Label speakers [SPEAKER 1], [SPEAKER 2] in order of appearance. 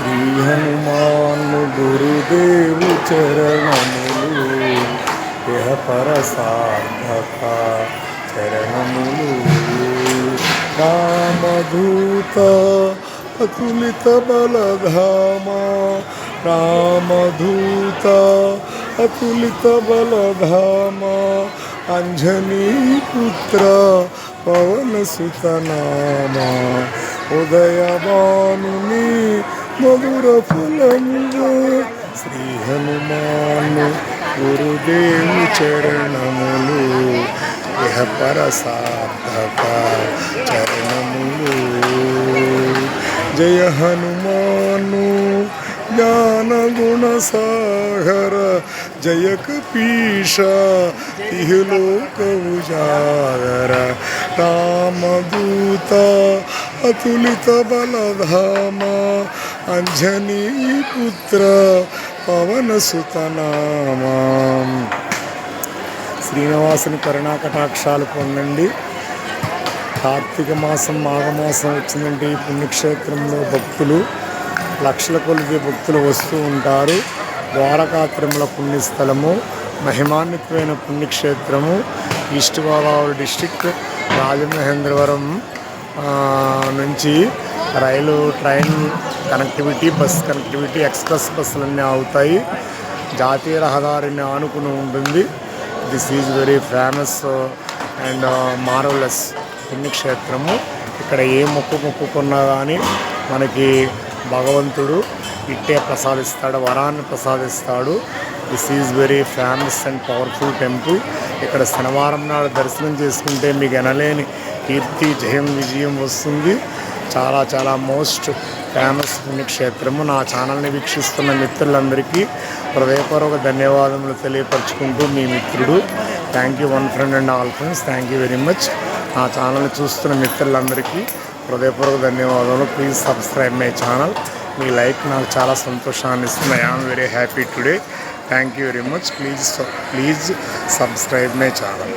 [SPEAKER 1] శ్రీ హనుమాను గురుదేవు చరణములు ఇహ పర సార్థక చరణములు రామదూత అతులిత బలధామ రామదూత అతులిత బలధామ అంజనీ పుత్ర పవన సుతనామ ఉదయభానుని మధుర ఫలముగా శ్రీ హనుమాను గురుదేవి చరణములు ఇహ పర సార్థక చరణములు. జయ హనుమాను జ్ఞాన గుణ సాగర జయ కపీష ఇహలోక ఉజాగర రామదూత అతులిత బలధామ అంజనీ పుత్ర పవన శ్రీనివాసుని కరుణాకటాక్షాలు పొందండి. కార్తీక మాసం మాఘమాసం వచ్చిందంటే ఈ పుణ్యక్షేత్రంలో భక్తులు లక్షల కొలిది భక్తులు వస్తూ ఉంటారు. ద్వారకా తిరుమల పుణ్యస్థలము మహిమాన్వితమైన పుణ్యక్షేత్రము ఈస్ట్ గోదావరి డిస్టిక్ రాజమహేంద్రవరం నుంచి రైలు train connectivity bus connectivity express బస్సులన్నీ అవుతాయి జాతీయ రహదారిని ఆనుకుని ఉంటుంది. This is very famous and marvellous పుణ్యక్షేత్రము. ఇక్కడ ఏ మొక్కు మొక్కుకున్నా కానీ మనకి భగవంతుడు ఇట్టే ప్రసాదిస్తాడు వరాన్ని ప్రసాదిస్తాడు. This is very famous and powerful temple ఇక్కడ శనివారం నాడు దర్శనం చేసుకుంటే మీకు ఎనలేని కీర్తి జయం విజయం వస్తుంది. చాలా చాలా మోస్ట్ ఫేమస్ పుణ్యక్షేత్రము నా ఛానల్ని వీక్షిస్తున్న మిత్రులందరికీ హృదయపూర్వక ధన్యవాదములు తెలియపరచుకుంటూ మీ మిత్రుడు. Thank you one friend and all friends thank you very much నా ఛానల్ని చూస్తున్న మిత్రులందరికీ హృదయపూర్వక ధన్యవాదాలు ప్లీజ్ సబ్స్క్రైబ్ మై ఛానల్ మీ లైక్ నాకు చాలా సంతోషాన్ని ఇస్తుంది. I am very happy today thank you very much please please subscribe my channel